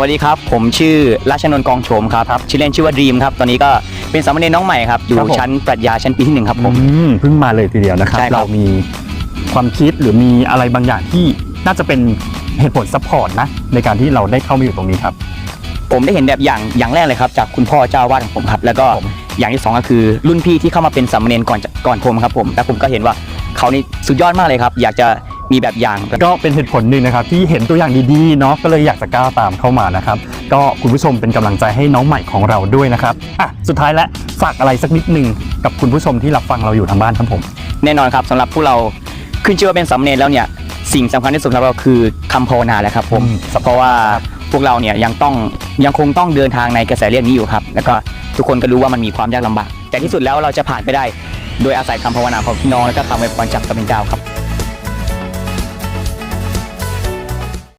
สวัสดีครับ ผมชื่อราชนนท์กองโฉมครับชื่อเล่นชื่อว่าดีมครับ ตอนนี้ก็เป็นสามเณรน้องใหม่ครับ อยู่ครับผม ชั้นปรัชญาชั้นปีที่หนึ่งครับผม อืมเพิ่งมาเลยทีเดียวนะครับ ใช่ครับ เรามีความคิดหรือมีอะไรบางอย่างที่น่าจะเป็นเหตุผลซัพพอร์ตนะ ในการที่เราได้เข้ามาอยู่ตรงนี้ครับ ผมได้เห็นแบบอย่างอย่างแรกเลยครับ จากคุณพ่อเจ้าวาดของผมครับ แล้วก็ผม อย่างที่สองก็คือรุ่นพี่ที่เข้ามาเป็นสามเณรก่อนจะก่อนผมครับผมแล้วผมก็เห็นว่าเขานี่สุดยอดมากเลยครับ อยากจะ มีแบบอย่างก็เป็นเหตุผลหนึ่งนะครับที่เห็นตัวอย่างดีๆเนาะก็เลยอยากจะก้าวตามเข้ามานะครับก็คุณผู้ชมเป็นกำลังใจให้น้องใหม่ของเราด้วยนะครับอะสุดท้ายแล้วฝากอะไรสักนิดหนึ่งกับคุณผู้ชมที่รับฟังเราอยู่ทางบ้านครับผมแน่นอนครับสำหรับพวกเราขึ้นชื่อว่าเป็นสามเณรแล้วเนี่ยสิ่งสำคัญที่สุดสำหรับเราคือคำภาวนาแหละครับผมอืมเพราะว่าพวกเราเนี่ยยังต้องยังคงต้องเดินทางในกระแสเรื่องนี้อยู่ครับ แล้วก็ทุกคนก็รู้ว่ามันมีความยากลำบาก แต่ที่สุดแล้วเราจะผ่านไปได้ โดยอาศัยคำภาวนาของพี่น้องและก็คำอวยพรจากพระเป็นเจ้าครับ